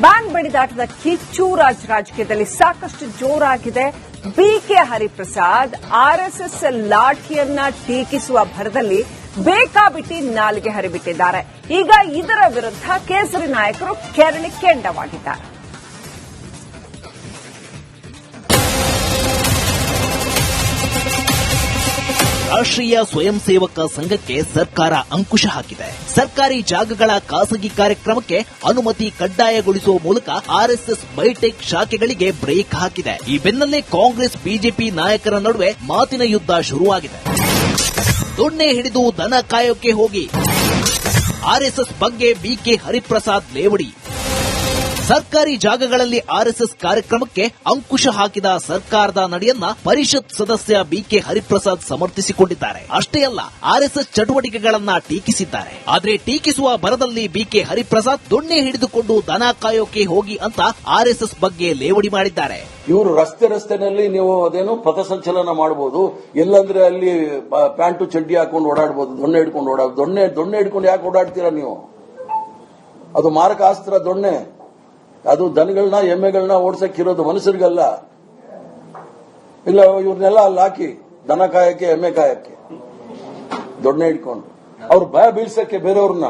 Ban ಬಡಿದಾಟದ ಕಿಚ್ಚು ರಾಜ್ ರಾಜಕೀಯದಲ್ಲಿ ಸಾಕಷ್ಟು ಜೋರಾಗಿದೆ. ಬಿಕೆ ಹರಿಪ್ರಸಾದ್ ಆರ್ಎಸ್ಎಸ್ ಲಾಠಿಯನ್ನ ಟೀಕಿಸುವ ಭರದಲ್ಲಿ ಬೇಕಾಬಿಟ್ಟಿ ನಾಲಿಗೆ ಹರಿಬಿಟ್ಟಿದ್ದಾರೆ. ಈಗ ಇದರ ವಿರುದ್ಧ ಕೇಸರಿ ನಾಯಕರು ಕೆರಳಿ ಕೆಂಡವಾಗಿದ್ದಾರೆ ರಾಷ್ಟ್ರೀಯ ಸ್ವಯಂ ಸೇವಕ ಸಂಘಕ್ಕೆ ಸರ್ಕಾರ ಅಂಕುಶ ಹಾಕಿದೆ. ಸರ್ಕಾರಿ ಜಾಗಗಳ ಖಾಸಗಿ ಕಾರ್ಯಕ್ರಮಕ್ಕೆ ಅನುಮತಿ ಕಡ್ಡಾಯಗೊಳಿಸುವ ಮೂಲಕ ಆರ್ಎಸ್ಎಸ್ ಬೈಟೆಕ್ ಶಾಖೆಗಳಿಗೆ ಬ್ರೇಕ್ ಹಾಕಿದೆ. ಈ ಬೆನ್ನಲ್ಲೇ ಕಾಂಗ್ರೆಸ್, ಬಿಜೆಪಿ ನಾಯಕರ ನಡುವೆ ಮಾತಿನ ಯುದ್ಧ ಶುರುವಾಗಿದೆ. ದೊಣ್ಣೆ ಹಿಡಿದು ದನ ಕಾಯೋಕೆ ಹೋಗಿ. ಆರ್ಎಸ್ಎಸ್ ಬಗ್ಗೆ ಬಿಕೆ ಹರಿಪ್ರಸಾದ್ ಲೇವಡಿ. ಸರ್ಕಾರಿ ಜಾಗಗಳಲ್ಲಿ ಆರ್ಎಸ್ಎಸ್ ಕಾರ್ಯಕ್ರಮಕ್ಕೆ ಅಂಕುಶ ಹಾಕಿದ ಸರ್ಕಾರದ ನಡೆಯನ್ನ ಪರಿಷತ್ ಸದಸ್ಯ ಬಿಕೆ ಹರಿಪ್ರಸಾದ್ ಸಮರ್ಥಿಸಿಕೊಂಡಿದ್ದಾರೆ. ಅಷ್ಟೇ ಅಲ್ಲ, ಆರ್ಎಸ್ಎಸ್ ಚಟುವಟಿಕೆಗಳನ್ನ ಟೀಕಿಸಿದ್ದಾರೆ. ಆದ್ರೆ ಟೀಕಿಸುವ ಬರದಲ್ಲಿ ಬಿಕೆ ಹರಿಪ್ರಸಾದ್ ದೊಣ್ಣೆ ಹಿಡಿದುಕೊಂಡು ದನ ಕಾಯೋಕೆ ಹೋಗಿ ಅಂತ ಆರ್ಎಸ್ಎಸ್ ಬಗ್ಗೆ ಲೇವಡಿ ಮಾಡಿದ್ದಾರೆ. ಇವರು ರಸ್ತೆ ರಸ್ತೆನಲ್ಲಿ ನೀವು ಅದೇನು ಪಥಸಂಚಲನ ಮಾಡಬಹುದು ಎಲ್ಲಂದ್ರೆ ಅಲ್ಲಿ ಪ್ಯಾಂಟು ಚಡ್ಡಿ ಹಾಕೊಂಡು ಓಡಾಡಬಹುದು ದೊಣ್ಣೆ ಹಿಡ್ಕೊಂಡು ಓಡಾಡ ದೊಣ್ಣೆ ದೊಣ್ಣೆ ಹಿಡ್ಕೊಂಡು ಯಾಕೆ ಓಡಾಡ್ತೀರಾ ನೀವು? ಅದು ಮಾರಕ ಅಸ್ತ್ರ ದೊಣ್ಣೆ. ಅದು ದನಗಳನ್ನ, ಎಮ್ಮೆಗಳನ್ನ ಇರೋದು ಮನುಷ್ಯರಿಗಲ್ಲ. ಇಲ್ಲ, ಇವ್ರನ್ನೆಲ್ಲ ಅಲ್ಲಿ ಹಾಕಿ, ದನ ಕಾಯಕ್ಕೆ, ಎಮ್ಮೆ ಕಾಯಕ್ಕೆ. ದೊಣ್ಣೆ ಹಿಡ್ಕೊಂಡು. ಅವ್ರು ಭಯ ಬೀಳ್ಸಕ್ಕೆ ಬೇರೆಯವ್ರನ್ನ.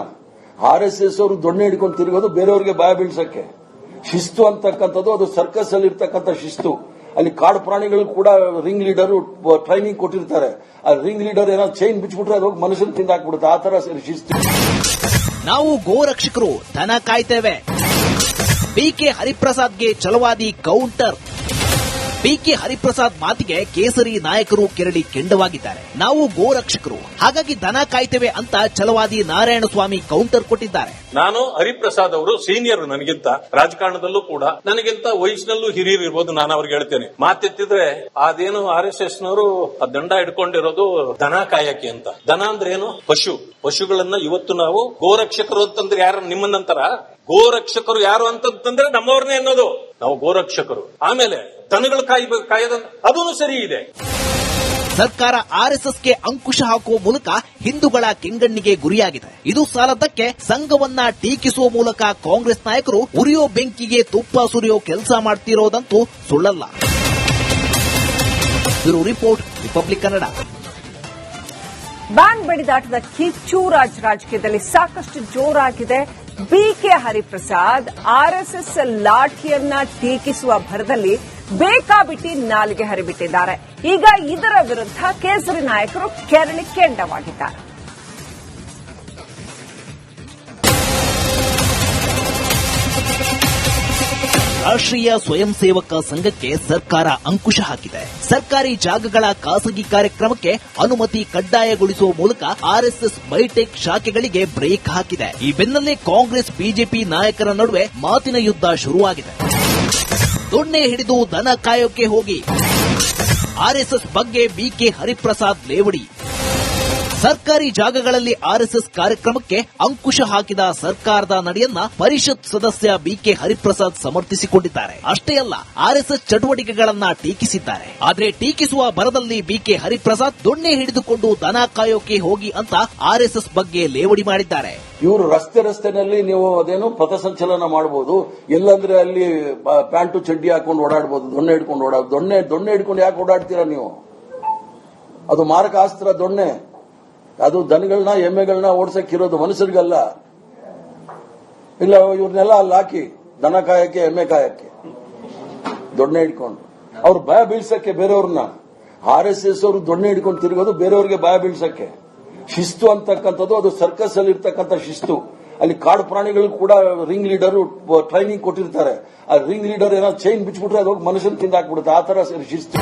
ಆರ್ ಎಸ್ ಎಸ್ ಅವರು ದೊಣ್ಣೆ ಹಿಡ್ಕೊಂಡು ತಿರುಗೋದು ಬೇರೆಯವ್ರಿಗೆ ಭಯ ಬೀಳ್ಸಕ್ಕೆ. ಶಿಸ್ತು ಅಂತಕ್ಕಂಥದ್ದು, ಅದು ಸರ್ಕಸ್ ಅಲ್ಲಿ ಇರ್ತಕ್ಕಂಥ ಶಿಸ್ತು. ಅಲ್ಲಿ ಕಾಡು ಪ್ರಾಣಿಗಳು ಕೂಡ ರಿಂಗ್ ಲೀಡರ್ ಟ್ರೈನಿಂಗ್ ಕೊಟ್ಟಿರ್ತಾರೆ. ಆ ರಿಂಗ್ ಲೀಡರ್ ಏನೋ ಚೈನ್ ಬಿಚ್ಚಿಬಿಟ್ರೆ ಅದು ಮನುಷ್ಯನ ತಿಂದಾಕ್ಬಿಡುತ್ತೆ. ಆ ತರ ಶಿಸ್ತು. ನಾವು ಗೋರಕ್ಷಕರು ದನ ಕಾಯ್ತೇವೆ. BK ಹರಿಪ್ರಸಾದ್ಗೆ Chalavadi counter. B K Hariprasad ಮಾತಿಗೆ ಕೇಸರಿ ನಾಯಕರು ಕೆರಳಿ ಕೆಂಡವಾಗಿದ್ದಾರೆ. ನಾವು ಗೋರಕ್ಷಕರು. ಹಾಗಾಗಿ ದನ ಕಾಯ್ತೇವೆ ಅಂತ ಛಲವಾದಿ ನಾರಾಯಣಸ್ವಾಮಿ ಕೌಂಟರ್ ಕೊಟ್ಟಿದ್ದಾರೆ. ನಾನು ಹರಿಪ್ರಸಾದ್ ಅವರು ಸೀನಿಯರ್ ನನಗಿಂತ. ರಾಜಕಾರಣದಲ್ಲೂ ಕೂಡ ನನಗಿಂತ ವಯಸ್ಸಿನಲ್ಲೂ ಹಿರಿಯರು ಇರ್ಬೋದು ನಾನು ಅವ್ರಿಗೆ ಹೇಳ್ತೇನೆ. ಮಾತೆತ್ತಿದ್ರೆ ಅದೇನು ಆರ್ ಎಸ್ ಎಸ್ ನವರು ದಂಡ ಹಿಡ್ಕೊಂಡಿರೋದು ದನ ಕಾಯಕ್ಕೆ ಅಂತ. ದನ ಅಂದ್ರೆ ಏನು ಪಶು. ಪಶುಗಳನ್ನ ಇವತ್ತು ನಾವು ಗೋರಕ್ಷಕರು ಅಂತಂದ್ರೆ ಯಾರು ನಿಮ್ಮನ್ನಂತರ? ಗೋರಕ್ಷಕರು ಯಾರು ಅಂತಂದ್ರೆ ನಮ್ಮವ್ರನ್ನೇ ಅನ್ನೋದು. ನಾವು ಗೋರಕ್ಷಕರು. ಆಮೇಲೆ ದನಗಳು ಕಾಯ್ಬೇಕು ಕಾಯೋದ ಅದೂ ಸರಿ ಇದೆ. ಸರ್ಕಾರ ಆರ್ಎಸ್ಎಸ್ಗೆ ಅಂಕುಶ ಹಾಕುವ ಮೂಲಕ ಹಿಂದೂಗಳ ಕೆಂಗಣ್ಣಿಗೆ ಗುರಿಯಾಗಿದೆ. ಇದು ಸಾಲದಕ್ಕೆ ಸಂಘವನ್ನ ಟೀಕಿಸುವ ಮೂಲಕ ಕಾಂಗ್ರೆಸ್ ನಾಯಕರು ಉರಿಯೋ ಬೆಂಕಿಗೆ ತುಪ್ಪ ಸುರಿಯೋ ಕೆಲಸ ಮಾಡ್ತಿರೋದಂತೂ ಸುಳ್ಳಲ್ಲ. Bureau report Republic Kannada. Bank ಬಡಿದಾಟದ ಕಿಚ್ಚು ರಾಜ್ ರಾಜಕೀಯದಲ್ಲಿ ಸಾಕಷ್ಟು ಜೋರಾಗಿದೆ. ಬಿಕೆ ಹರಿಪ್ರಸಾದ್ ಆರ್ಎಸ್ಎಸ್ ಲಾಠಿಯನ್ನ ಟೀಕಿಸುವ ಭರದಲ್ಲಿ ಬೇಕಾಬಿಟ್ಟಿ ನಾಲಿಗೆ ಹರಿಬಿಟ್ಟಿದ್ದಾರೆ. ಈಗ ಇದರ ವಿರುದ್ಧ ಕೇಸರಿ ನಾಯಕರು ಕೆರಳಿ ಕೆಂಡವಾಗಿದ್ದಾರೆ. ರಾಷ್ಟ್ರೀಯ ಸ್ವಯಂ ಸೇವಕ ಸಂಘಕ್ಕೆ ಸರ್ಕಾರ ಅಂಕುಶ ಹಾಕಿದೆ. ಸರ್ಕಾರಿ ಜಾಗಗಳ ಖಾಸಗಿ ಕಾರ್ಯಕ್ರಮಕ್ಕೆ ಅನುಮತಿ ಕಡ್ಡಾಯಗೊಳಿಸುವ ಮೂಲಕ ಆರ್ಎಸ್ಎಸ್ ಬೈಟೆಕ್ ಶಾಖೆಗಳಿಗೆ ಬ್ರೇಕ್ ಹಾಕಿದೆ. ಈ ಬೆನ್ನಲ್ಲೇ ಕಾಂಗ್ರೆಸ್, ಬಿಜೆಪಿ ನಾಯಕರ ನಡುವೆ ಮಾತಿನ ಯುದ್ಧ ಶುರುವಾಗಿದೆ. ದೊಣ್ಣೆ ಹಿಡಿದು ದನ ಕಾಯೋಕೆ ಹೋಗಿ. ಆರ್ಎಸ್ಎಸ್ ಬಗ್ಗೆ ಬಿಕೆ ಹರಿಪ್ರಸಾದ್ ಲೇವಡಿ. ಸರ್ಕಾರಿ ಜಾಗಗಳಲ್ಲಿ ಆರ್ಎಸ್ಎಸ್ ಕಾರ್ಯಕ್ರಮಕ್ಕೆ ಅಂಕುಶ ಹಾಕಿದ ಸರ್ಕಾರದ ನಡೆಯನ್ನ ಪರಿಷತ್ ಸದಸ್ಯ ಬಿಕೆ ಹರಿಪ್ರಸಾದ್ ಸಮರ್ಥಿಸಿಕೊಂಡಿದ್ದಾರೆ. ಅಷ್ಟೇ ಅಲ್ಲ, ಆರ್ಎಸ್ಎಸ್ ಚಟುವಟಿಕೆಗಳನ್ನ ಟೀಕಿಸಿದ್ದಾರೆ. ಆದ್ರೆ ಟೀಕಿಸುವ ಬರದಲ್ಲಿ ಬಿಕೆ ಹರಿಪ್ರಸಾದ್ ದೊಣ್ಣೆ ಹಿಡಿದುಕೊಂಡು ದನ ಕಾಯೋಕೆ ಹೋಗಿ ಅಂತ ಆರ್ಎಸ್ಎಸ್ ಬಗ್ಗೆ ಲೇವಡಿ ಮಾಡಿದ್ದಾರೆ. ಇವರು ರಸ್ತೆ ರಸ್ತೆನಲ್ಲಿ ನೀವು ಅದೇನು ಪಥಸಂಚಲನ ಮಾಡಬಹುದು ಎಲ್ಲಂದ್ರೆ ಅಲ್ಲಿ ಪ್ಯಾಂಟು ಚಡ್ಡಿ ಹಾಕೊಂಡು ಓಡಾಡಬಹುದು ದೊಣ್ಣೆ ಹಿಡ್ಕೊಂಡು ಓಡಾಡ ದೊಣ್ಣೆ ದೊಣ್ಣೆ ಹಿಡ್ಕೊಂಡು ಯಾಕೆ ಓಡಾಡ್ತೀರಾ ನೀವು? ಅದು ಮಾರಕಾಸ್ತ್ರ ದೊಣ್ಣೆ. ಅದು ದನಗಳನ್ನ, ಎಮ್ಮೆಗಳನ್ನ ಇರೋದು ಮನುಷ್ಯರಿಗಲ್ಲ. ಇಲ್ಲ, ಇವ್ರನ್ನೆಲ್ಲ ಅಲ್ಲಿ ಹಾಕಿ, ದನ ಕಾಯಕ್ಕೆ, ಎಮ್ಮೆ ಕಾಯಕ್ಕೆ. ದೊಣ್ಣೆ ಹಿಡ್ಕೊಂಡು. ಅವ್ರು ಭಯ ಬೀಳ್ಸಕ್ಕೆ ಬೇರೆಯವ್ರನ್ನ. ಆರ್ ಎಸ್ ಎಸ್ ಅವರು ದೊಣ್ಣೆ ಹಿಡ್ಕೊಂಡು ತಿರುಗೋದು ಬೇರೆಯವ್ರಿಗೆ ಭಯ ಬೀಳ್ಸಕ್ಕೆ. ಶಿಸ್ತು ಅಂತಕ್ಕಂಥದ್ದು, ಅದು ಸರ್ಕಸ್ ಅಲ್ಲಿ ಇರ್ತಕ್ಕಂಥ ಶಿಸ್ತು. ಅಲ್ಲಿ ಕಾಡು ಪ್ರಾಣಿಗಳು ಕೂಡ ರಿಂಗ್ ಲೀಡರ್ ಟ್ರೈನಿಂಗ್ ಕೊಟ್ಟಿರ್ತಾರೆ. ಆ ರಿಂಗ್ ಲೀಡರ್ ಏನೋ ಚೈನ್ ಬಿಚ್ಚಿಬಿಟ್ರೆ ಅದು ಮನುಷ್ಯನ ತಿಂದಾಕ್ಬಿಡುತ್ತೆ. ಆ ತರ ಶಿಸ್ತು.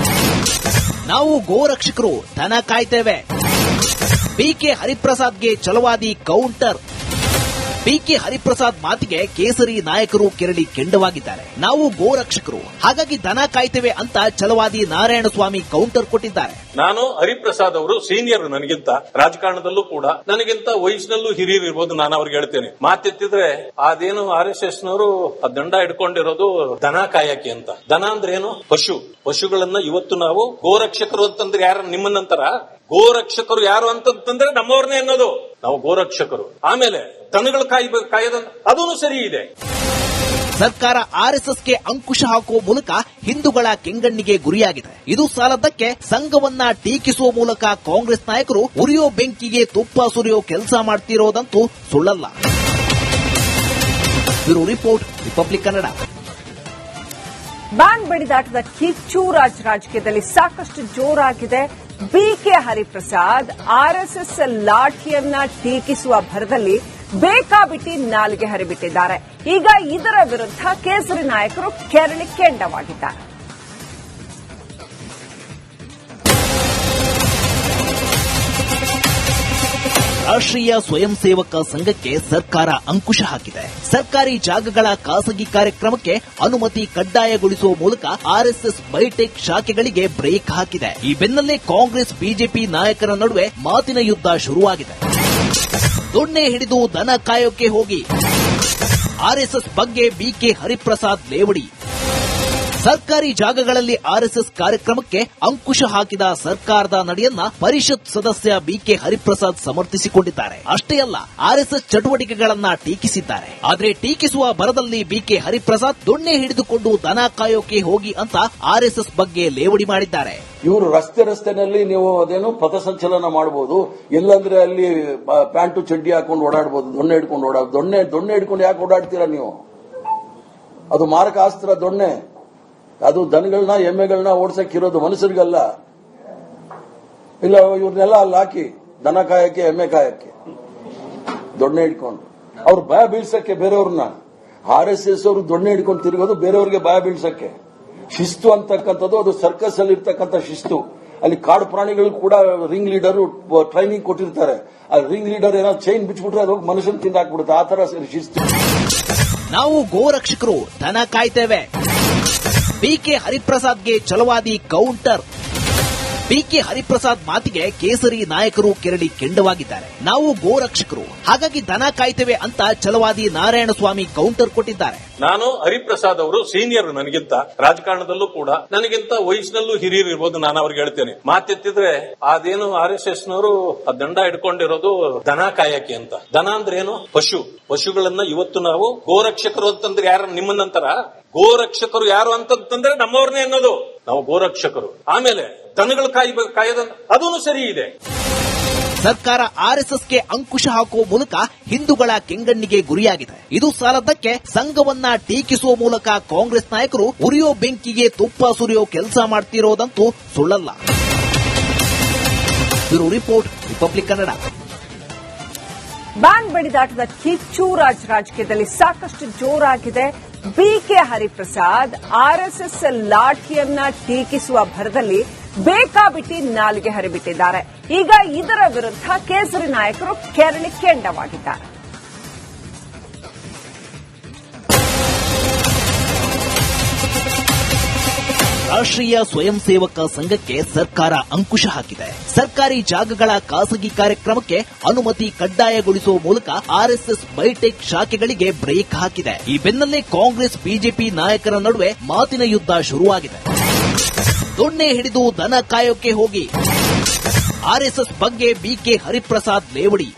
ನಾವು ಗೋರಕ್ಷಕರು, ದನ ಕಾಯ್ತೇವೆ. BK ಹರಿಪ್ರಸಾದ್ಗೆ Chalavadi counter B K Hariprasad ಮಾತಿಗೆ ಕೇಸರಿ ನಾಯಕರು ಕೆರಳಿ ಕೆಂಡವಾಗಿದ್ದಾರೆ. ನಾವು ಗೋರಕ್ಷಕರು. ಹಾಗಾಗಿ ದನ ಕಾಯ್ತೇವೆ ಅಂತ ಛಲವಾದಿ ನಾರಾಯಣಸ್ವಾಮಿ ಕೌಂಟರ್ ಕೊಟ್ಟಿದ್ದಾರೆ. ನಾನು ಹರಿಪ್ರಸಾದ್ ಅವರು ಸೀನಿಯರ್ ನನಗಿಂತ ರಾಜಕಾರಣದಲ್ಲೂ ಕೂಡ ನನಗಿಂತ ವಯಸ್ಸಿನಲ್ಲೂ ಹಿರಿಯರು ಇರ್ಬೋದು ನಾನು ಅವ್ರಿಗೆ ಹೇಳ್ತೇನೆ. ಮಾತೆತ್ತಿದ್ರೆ ಅದೇನು ಆರ್ ಎಸ್ ಎಸ್ ನವರು ಆ ದಂಡ ಇಟ್ಕೊಂಡಿರೋದು ದನ ಕಾಯಕ್ಕೆ ಅಂತ. ದನ ಅಂದ್ರೆ ಏನು? ಪಶು. ಪಶುಗಳನ್ನ ಇವತ್ತು ನಾವು ಗೋರಕ್ಷಕರು ಅಂತಂದ್ರೆ ಯಾರು? ನಿಮ್ಮನ್ನಂತರ? ಗೋರಕ್ಷಕರು ಯಾರು ಅಂತಂದ್ರೆ ನಮ್ಮವ್ರನ್ನೇ ಅನ್ನೋದು. ನಾವು ಗೋರಕ್ಷಕರು. ಆಮೇಲೆ ದನಗಳು ಕಾಯ್ಬೇಕು ಕಾಯದ ಅದೂ ಸರಿ ಇದೆ. ಸರ್ಕಾರ ಆರ್ಎಸ್ಎಸ್ಗೆ ಅಂಕುಶ ಹಾಕುವ ಮೂಲಕ ಹಿಂದೂಗಳ ಕೆಂಗಣ್ಣಿಗೆ ಗುರಿಯಾಗಿದೆ. ಇದು ಸಾಲದಕ್ಕೆ ಸಂಘವನ್ನ ಟೀಕಿಸುವ ಮೂಲಕ ಕಾಂಗ್ರೆಸ್ ನಾಯಕರು ಉರಿಯೋ ಬೆಂಕಿಗೆ ತುಪ್ಪ ಸುರಿಯೋ ಕೆಲಸ ಮಾಡ್ತಿರೋದಂತೂ ಸುಳ್ಳಲ್ಲ. Bureau report Republic Kannada. Bank ಬಡಿದಾಟದ ಕಿಚ್ಚು ರಾಜ್ ರಾಜಕೀಯದಲ್ಲಿ ಸಾಕಷ್ಟು ಜೋರಾಗಿದೆ. ಬಿಕೆ ಹರಿಪ್ರಸಾದ್ ಆರ್ಎಸ್ಎಸ್ ಲಾಠಿಯನ್ನ ಟೀಕಿಸುವ ಭರದಲ್ಲಿ ಬೇಕಾಬಿಟ್ಟಿ ನಾಲಿಗೆ ಹರಿಬಿಟ್ಟಿದ್ದಾರೆ. ಈಗ ಇದರ ವಿರುದ್ಧ ಕೇಸರಿ ನಾಯಕರು ಕೆರಳಿ ಕೆಂಡವಾಗಿದ್ದಾರೆ. ರಾಷ್ಟ್ರೀಯ ಸ್ವಯಂ ಸೇವಕ ಸಂಘಕ್ಕೆ ಸರ್ಕಾರ ಅಂಕುಶ ಹಾಕಿದೆ. ಸರ್ಕಾರಿ ಜಾಗಗಳ ಖಾಸಗಿ ಕಾರ್ಯಕ್ರಮಕ್ಕೆ ಅನುಮತಿ ಕಡ್ಡಾಯಗೊಳಿಸುವ ಮೂಲಕ ಆರ್ಎಸ್ಎಸ್ ಬೈಟೆಕ್ ಶಾಖೆಗಳಿಗೆ ಬ್ರೇಕ್ ಹಾಕಿದೆ. ಈ ಬೆನ್ನಲ್ಲೇ ಕಾಂಗ್ರೆಸ್, ಬಿಜೆಪಿ ನಾಯಕರ ನಡುವೆ ಮಾತಿನ ಯುದ್ಧ ಶುರುವಾಗಿದೆ. ದೊಣ್ಣೆ ಹಿಡಿದು ದನ ಕಾಯೋಕೆ ಹೋಗಿ. ಆರ್ಎಸ್ಎಸ್ ಬಗ್ಗೆ ಬಿಕೆ ಹರಿಪ್ರಸಾದ್ ಲೇವಡಿ. ಸರ್ಕಾರಿ ಜಾಗಗಳಲ್ಲಿ ಆರ್ಎಸ್ಎಸ್ ಕಾರ್ಯಕ್ರಮಕ್ಕೆ ಅಂಕುಶ ಹಾಕಿದ ಸರ್ಕಾರದ ನಡೆಯನ್ನ ಪರಿಷತ್ ಸದಸ್ಯ ಬಿಕೆ ಹರಿಪ್ರಸಾದ್ ಸಮರ್ಥಿಸಿಕೊಂಡಿದ್ದಾರೆ. ಅಷ್ಟೇ ಅಲ್ಲ, ಆರ್ಎಸ್ಎಸ್ ಚಟುವಟಿಕೆಗಳನ್ನ ಟೀಕಿಸಿದ್ದಾರೆ. ಆದರೆ ಟೀಕಿಸುವ ಭರದಲ್ಲಿ ಬಿಕೆ ಹರಿಪ್ರಸಾದ್ ದೊಣ್ಣೆ ಹಿಡಿದುಕೊಂಡು ದನ ಕಾಯೋಕೆ ಹೋಗಿ ಅಂತ ಆರ್ಎಸ್ಎಸ್ ಬಗ್ಗೆ ಲೇವಡಿ ಮಾಡಿದ್ದಾರೆ. ಇವರು ರಸ್ತೆ ರಸ್ತೆನಲ್ಲಿ ನೀವು ಅದೇನು ಪಥಸಂಚಲನ ಮಾಡಬಹುದು ಎಲ್ಲಂದ್ರೆ ಅಲ್ಲಿ ಪ್ಯಾಂಟು ಚಡ್ಡಿ ಹಾಕೊಂಡು ಓಡಾಡಬಹುದು ದೊಣ್ಣೆ ಹಿಡ್ಕೊಂಡು ಓಡಾಡ ದೊಣ್ಣೆ ದೊಣ್ಣೆ ಹಿಡ್ಕೊಂಡು ಯಾಕೆ ಓಡಾಡ್ತೀರಾ ನೀವು? ಅದು ಮಾರಕ ಅಸ್ತ್ರ ದೊಣ್ಣೆ. ಅದು ದನಗಳನ್ನ, ಎಮ್ಮೆಗಳನ್ನ ಇರೋದು ಮನುಷ್ಯರಿಗಲ್ಲ. ಇಲ್ಲ, ಇವ್ರನ್ನೆಲ್ಲ ಅಲ್ಲಿ ಹಾಕಿ, ದನ ಕಾಯಕ್ಕೆ, ಎಮ್ಮೆ ಕಾಯಕ್ಕೆ. ದೊಣ್ಣೆ ಹಿಡ್ಕೊಂಡು. ಅವ್ರು ಭಯ ಬೀಳ್ಸಕ್ಕೆ ಬೇರೆಯವ್ರನ್ನ. ಆರ್ ಎಸ್ ಎಸ್ ಅವರು ದೊಣ್ಣೆ ಹಿಡ್ಕೊಂಡು ತಿರುಗೋದು ಬೇರೆಯವ್ರಿಗೆ ಭಯ ಬೀಳ್ಸಕ್ಕೆ. ಶಿಸ್ತು ಅಂತಕ್ಕಂಥದ್ದು, ಅದು ಸರ್ಕಸ್ ಅಲ್ಲಿ ಇರ್ತಕ್ಕಂಥ ಶಿಸ್ತು. ಅಲ್ಲಿ ಕಾಡು ಪ್ರಾಣಿಗಳು ಕೂಡ ರಿಂಗ್ ಲೀಡರ್ ಟ್ರೈನಿಂಗ್ ಕೊಟ್ಟಿರ್ತಾರೆ. ಆ ರಿಂಗ್ ಲೀಡರ್ ಏನೋ ಚೈನ್ ಬಿಚ್ಬಿಟ್ರೆ ಅದು ಮನುಷ್ಯನ ಮನುಷ್ಯನ್ ತಿಂದಾಕ್ಬಿಡುತ್ತೆ. ಆ ತರ ಶಿಸ್ತು. ನಾವು ಗೋರಕ್ಷಕರು ದನ ಕಾಯ್ತೇವೆ. BK ಹರಿಪ್ರಸಾದ್ಗೆ Chalavadi counter. B K Hariprasad ಮಾತಿಗೆ ಕೇಸರಿ ನಾಯಕರು ಕೆರಳಿ ಕೆಂಡವಾಗಿದ್ದಾರೆ. ನಾವು ಗೋರಕ್ಷಕರು. ಹಾಗಾಗಿ ದನ ಕಾಯ್ತೇವೆ ಅಂತ ಛಲವಾದಿ ನಾರಾಯಣಸ್ವಾಮಿ ಕೌಂಟರ್ ಕೊಟ್ಟಿದ್ದಾರೆ. ನಾನು ಹರಿಪ್ರಸಾದ್ ಅವರು ಸೀನಿಯರ್ ನನಗಿಂತ ರಾಜಕಾರಣದಲ್ಲೂ ಕೂಡ ನನಗಿಂತ ವಯಸ್ಸಿನಲ್ಲೂ ಹಿರಿಯರು ಇರ್ಬೋದು ನಾನು ಅವ್ರಿಗೆ ಹೇಳ್ತೇನೆ. ಮಾತೆತ್ತಿದ್ರೆ ಅದೇನು ಆರ್ ಎಸ್ ಎಸ್ ನವರು ದಂಡ ಹಿಡ್ಕೊಂಡಿರೋದು ದನ ಕಾಯಕಿ ಅಂತ. ದನ ಅಂದ್ರೆ ಏನು ಪಶು. ಪಶುಗಳನ್ನ ಇವತ್ತು ನಾವು ಗೋರಕ್ಷಕರು ಅಂತಂದ್ರೆ ಯಾರು? ನಿಮ್ಮನ್ನಂತರ ಗೋರಕ್ಷಕರು ಯಾರು ಅಂತಂದ್ರೆ ನಮ್ಮವ್ರನ್ನೇ ಅನ್ನೋದು. ನಾವು ಗೋರಕ್ಷಕರು. ಆಮೇಲೆ ದನಗಳು ಕಾಯಿ ಕಾಯೋದ ಅದೂ ಸರಿ ಇದೆ. ಸರ್ಕಾರ ಆರ್ಎಸ್ಎಸ್ಗೆ ಅಂಕುಶ ಹಾಕುವ ಮೂಲಕ ಹಿಂದೂಗಳ ಕೆಂಗಣ್ಣಿಗೆ ಗುರಿಯಾಗಿದೆ. ಇದು ಸಾಲದಕ್ಕೆ ಸಂಘವನ್ನ ಟೀಕಿಸುವ ಮೂಲಕ ಕಾಂಗ್ರೆಸ್ ನಾಯಕರು ಉರಿಯೋ ಬೆಂಕಿಗೆ ತುಪ್ಪ ಸುರಿಯೋ ಕೆಲಸ ಮಾಡ್ತಿರೋದಂತೂ ಸುಳ್ಳಲ್ಲ. Bureau report Republic Kannada. Bank ಬಡಿದಾಟದ ಕಿಚ್ಚು ರಾಜ್ ರಾಜಕೀಯದಲ್ಲಿ ಸಾಕಷ್ಟು ಜೋರಾಗಿದೆ. ಬಿಕೆ ಹರಿಪ್ರಸಾದ್ ಆರ್ಎಸ್ಎಸ್ ಲಾಠಿಯನ್ನ ಟೀಕಿಸುವ ಭರದಲ್ಲಿ ಬೇಕಾಬಿಟ್ಟಿ ನಾಲಿಗೆ ಹರಿಬಿಟ್ಟಿದ್ದಾರೆ. ಈಗ ಇದರ ವಿರುದ್ಧ ಕೇಸರಿ ನಾಯಕರು ಕೆರಳಿ ಕೆಂಡವಾಗಿದ್ದಾರೆ ರಾಷ್ಟ್ರೀಯ ಸ್ವಯಂ ಸೇವಕ ಸಂಘಕ್ಕೆ ಸರ್ಕಾರ ಅಂಕುಶ ಹಾಕಿದೆ. ಸರ್ಕಾರಿ ಜಾಗಗಳ ಖಾಸಗಿ ಕಾರ್ಯಕ್ರಮಕ್ಕೆ ಅನುಮತಿ ಕಡ್ಡಾಯಗೊಳಿಸುವ ಮೂಲಕ ಆರ್ಎಸ್ಎಸ್ ಬೈಟೆಕ್ ಶಾಖೆಗಳಿಗೆ ಬ್ರೇಕ್ ಹಾಕಿದೆ. ಈ ಬೆನ್ನಲ್ಲೇ ಕಾಂಗ್ರೆಸ್, ಬಿಜೆಪಿ ನಾಯಕರ ನಡುವೆ ಮಾತಿನ ಯುದ್ಧ ಶುರುವಾಗಿದೆ. ದೊಣ್ಣೆ ಹಿಡಿದು ದನ ಕಾಯೋಕೆ ಹೋಗಿ. ಆರ್ಎಸ್ಎಸ್ ಬಗ್ಗೆ ಬಿಕೆ ಹರಿಪ್ರಸಾದ್ ಲೇವಡಿ.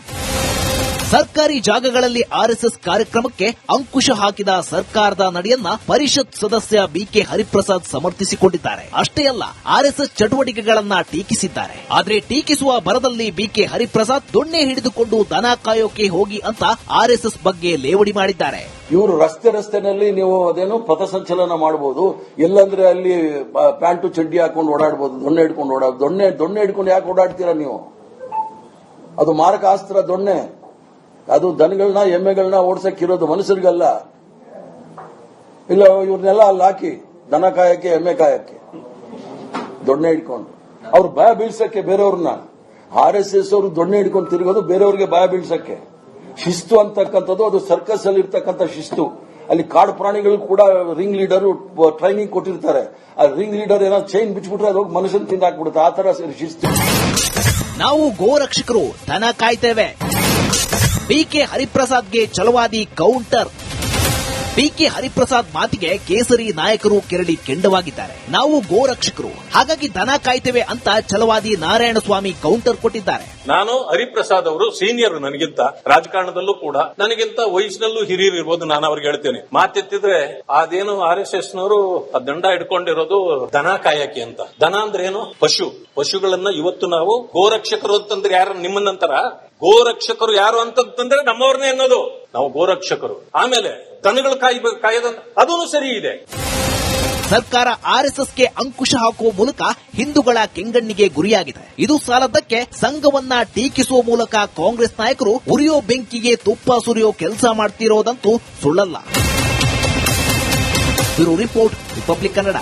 ಸರ್ಕಾರಿ ಜಾಗಗಳಲ್ಲಿ ಆರ್ಎಸ್ಎಸ್ ಕಾರ್ಯಕ್ರಮಕ್ಕೆ ಅಂಕುಶ ಹಾಕಿದ ಸರ್ಕಾರದ ನಡೆಯನ್ನ ಪರಿಷತ್ ಸದಸ್ಯ ಬಿಕೆ ಹರಿಪ್ರಸಾದ್ ಸಮರ್ಥಿಸಿಕೊಂಡಿದ್ದಾರೆ. ಅಷ್ಟೇ ಅಲ್ಲ, ಆರ್ಎಸ್ಎಸ್ ಚಟುವಟಿಕೆಗಳನ್ನ ಟೀಕಿಸಿದ್ದಾರೆ. ಆದರೆ ಟೀಕಿಸುವ ಭರದಲ್ಲಿ ಬಿಕೆ ಹರಿಪ್ರಸಾದ್ ದೊಣ್ಣೆ ಹಿಡಿದುಕೊಂಡು ದನ ಕಾಯೋಕೆ ಹೋಗಿ ಅಂತ ಆರ್ಎಸ್ಎಸ್ ಬಗ್ಗೆ ಲೇವಡಿ ಮಾಡಿದ್ದಾರೆ. ಇವರು ರಸ್ತೆ ರಸ್ತೆನಲ್ಲಿ ನೀವು ಅದೇನು ಪಥಸಂಚಲನ ಮಾಡಬಹುದು ಎಲ್ಲಂದ್ರೆ ಅಲ್ಲಿ ಪ್ಯಾಂಟು ಚಡ್ಡಿ ಹಾಕೊಂಡು ಓಡಾಡಬಹುದು ದೊಣ್ಣೆ ಹಿಡ್ಕೊಂಡು ಓಡಾಡ ದೊಣ್ಣೆ ದೊಣ್ಣೆ ಹಿಡ್ಕೊಂಡು ಯಾಕೆ ಓಡಾಡ್ತೀರಾ ನೀವು? ಅದು ಮಾರಕ ಅಸ್ತ್ರ ದೊಣ್ಣೆ. ಅದು ದನಗಳನ್ನ, ಎಮ್ಮೆಗಳನ್ನ ಓಡಿಸಕ್ಕಿರೋದು ಮನುಷ್ಯರಿಗಲ್ಲ. ಇಲ್ಲ, ಇವ್ರನ್ನೆಲ್ಲ ಅಲ್ಲಿ ಹಾಕಿ, ದನ ಕಾಯಕ್ಕೆ, ಎಮ್ಮೆ ಕಾಯಕ್ಕೆ. ದೊಣ್ಣೆ ಹಿಡ್ಕೊಂಡು. ಅವ್ರು ಭಯ ಬೀಳ್ಸಕ್ಕೆ ಬೇರೆಯವ್ರನ್ನ. ಆರ್ ಎಸ್ ಎಸ್ ಅವರು ದೊಣ್ಣೆ ಹಿಡ್ಕೊಂಡು ತಿರುಗೋದು ಬೇರೆಯವ್ರಿಗೆ ಭಯ ಬೀಳ್ಸಕ್ಕೆ. ಶಿಸ್ತು ಅಂತಕ್ಕಂಥದ್ದು, ಅದು ಸರ್ಕಸ್ ಅಲ್ಲಿ ಇರ್ತಕ್ಕಂಥ ಶಿಸ್ತು. ಅಲ್ಲಿ ಕಾಡು ಪ್ರಾಣಿಗಳು ಕೂಡ ರಿಂಗ್ ಲೀಡರ್ ಟ್ರೈನಿಂಗ್ ಕೊಟ್ಟಿರ್ತಾರೆ. ಆ ರಿಂಗ್ ಲೀಡರ್ ಏನೋ ಚೈನ್ ಬಿಚ್ಬಿಟ್ರೆ ಅದು ಮನುಷ್ಯನ ಮನುಷ್ಯನ್ ತಿಂದಾಕ್ಬಿಡುತ್ತೆ. ಆ ತರ ಶಿಸ್ತು. ನಾವು ಗೋರಕ್ಷಕರು, ದನ ಕಾಯ್ತೇವೆ BK ಹರಿಪ್ರಸಾದ್ಗೆ Chalavadi counter. P K Hariprasad ಮಾತಿಗೆ ಕೇಸರಿ ನಾಯಕರು ಕೆರಳಿ ಕೆಂಡವಾಗಿದ್ದಾರೆ. ನಾವು ಗೋರಕ್ಷಕರು. ಹಾಗಾಗಿ ದನ ಕಾಯ್ತೇವೆ ಅಂತ ಛಲವಾದಿ ನಾರಾಯಣಸ್ವಾಮಿ ಕೌಂಟರ್ ಕೊಟ್ಟಿದ್ದಾರೆ. ನಾನು ಹರಿಪ್ರಸಾದ್ ಅವರು ಸೀನಿಯರ್ ನನಗಿಂತ ರಾಜಕಾರಣದಲ್ಲೂ ಕೂಡ ನನಗಿಂತ ವಯಸ್ಸಿನಲ್ಲೂ ಹಿರಿಯರು ಇರ್ಬೋದು ನಾನು ಅವ್ರಿಗೆ ಹೇಳ್ತೇನೆ. ಮಾತೆತ್ತಿದ್ರೆ ಅದೇನು ಆರ್ ಎಸ್ ಎಸ್ ನವರು ದಂಡ ಇಟ್ಕೊಂಡಿರೋದು ದನ ಕಾಯಕ್ಕೆ ಅಂತ. ದನ ಅಂದ್ರೆ ಏನು? ಪಶು. ಪಶುಗಳನ್ನ ಇವತ್ತು ನಾವು ಗೋರಕ್ಷಕರು ಅಂತಂದ್ರೆ ಯಾರು? ನಿಮ್ಮನ್ನಂತರ ಗೋರಕ್ಷಕರು ಯಾರು ಅಂತಂದ್ರೆ ನಮ್ಮವ್ರನ್ನೇ ಅನ್ನೋದು. ನಾವು ಗೋರಕ್ಷಕರು. ಆಮೇಲೆ ದನಗಳು ಕಾಯಿ ಕಾಯದ ಅದೂ ಸರಿ ಇದೆ. ಸರ್ಕಾರ ಆರ್ಎಸ್ಎಸ್ಗೆ ಅಂಕುಶ ಹಾಕುವ ಮೂಲಕ ಹಿಂದೂಗಳ ಕೆಂಗಣ್ಣಿಗೆ ಗುರಿಯಾಗಿದೆ. ಇದು ಸಾಲದಕ್ಕೆ ಸಂಘವನ್ನ ಟೀಕಿಸುವ ಮೂಲಕ ಕಾಂಗ್ರೆಸ್ ನಾಯಕರು ಉರಿಯೋ ಬೆಂಕಿಗೆ ತುಪ್ಪ ಸುರಿಯೋ ಕೆಲಸ ಮಾಡ್ತಿರೋದಂತೂ ಸುಳ್ಳಲ್ಲ. Report, Republic Kannada.